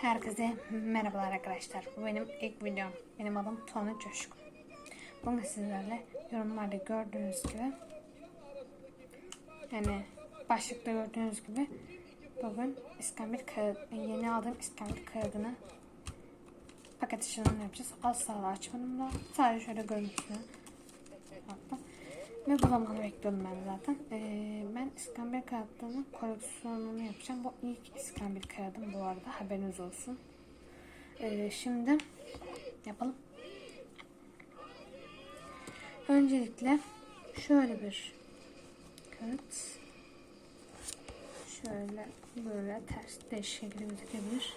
Herkese merhabalar arkadaşlar. Bu benim ilk videom. Benim adım Tonu Coşkun. Bugün sizlerle yorumlarda gördüğünüz gibi yani başlıkta gördüğünüz gibi bugün iskambil kağıt, yeni aldığım iskambil kağıdını paket işlemini yapacağız. Asla açmadım da sadece şöyle görüntüsünü baktım. Ve bu zamanı bekliyordum ben zaten. Ee, ben iskambil kağıtlarının koleksiyonunu yapacağım. Bu ilk iskambil kağıdım bu arada. Haberiniz olsun. Ee, şimdi yapalım. Öncelikle şöyle bir kağıt. Şöyle böyle ters değişik şekilde gözükebilir.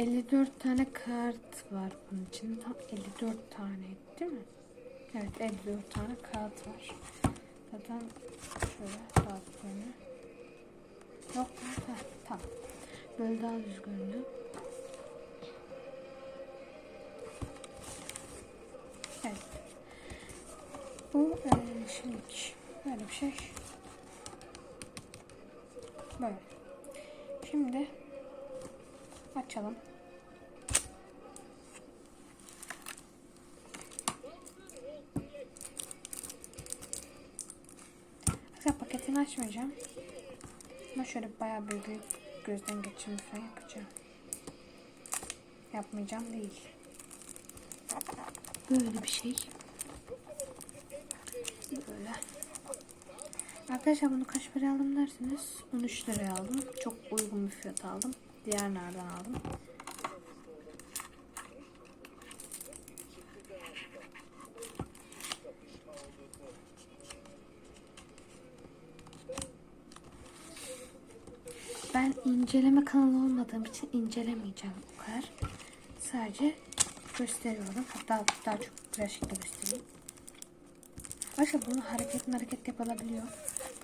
54 tane kart var bunun için. Tam 54 tane değil mi? Evet 54 tane kart var. Zaten şöyle dağıttığını. Yok mu? Tamam. Böyle daha düz görünüyor. Evet. Bu e, şimdilik böyle bir şey. Böyle. Şimdi açalım. Arkadaşlar paketini açmayacağım. Ama şöyle bayağı bir büyük gözden geçirme falan yapacağım. Yapmayacağım değil. Böyle bir şey. Böyle. Arkadaşlar bunu kaç para aldım dersiniz? 13 liraya aldım. Çok uygun bir fiyat aldım. Diğer nereden aldım? Ben inceleme kanalı olmadığım için incelemeyeceğim bu kadar. Sadece gösteriyorum. Hatta daha çok şekilde göstereyim. Arkadaşlar bunu hareket hareket yapılabiliyor.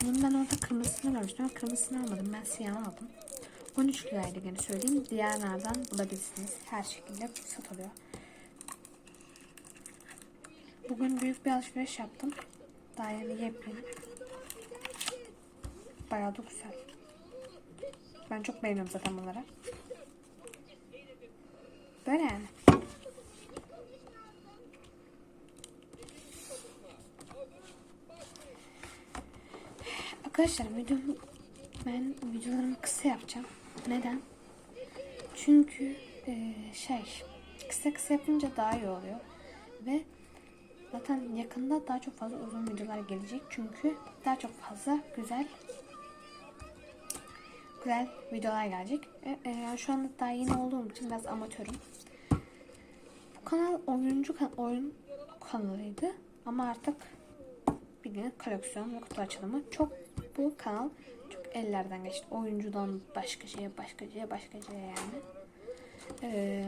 Bunun ben orada kırmızısını görmüştüm kırmızısını almadım. Ben siyahını aldım. 13 liraydı gene söyleyeyim. Diğerlerden bulabilirsiniz. Her şekilde satılıyor. Bugün büyük bir alışveriş yaptım. Daha yeni yepyeni. Bayağı da güzel. Ben çok beğeniyorum zaten bunları. Böyle yani. Arkadaşlar videomu ben videolarımı kısa yapacağım. Neden? Çünkü e, şey kısa kısa yapınca daha iyi oluyor. Ve zaten yakında daha çok fazla uzun videolar gelecek. Çünkü daha çok fazla güzel güzel videolar gelecek. E, e, şu anda daha yeni olduğum için biraz amatörüm. Bu kanal oyuncu kan oyun kanalıydı. Ama artık bildiğiniz koleksiyon ve kutu açılımı. Çok bu kanal çok ellerden geçti. Oyuncudan başka şeye, başka şeye, başka şeye yani. Ee,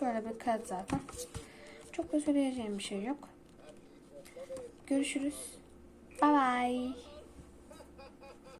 böyle bir kağıt zaten. Çok da söyleyeceğim bir şey yok. Görüşürüz. Bye bye.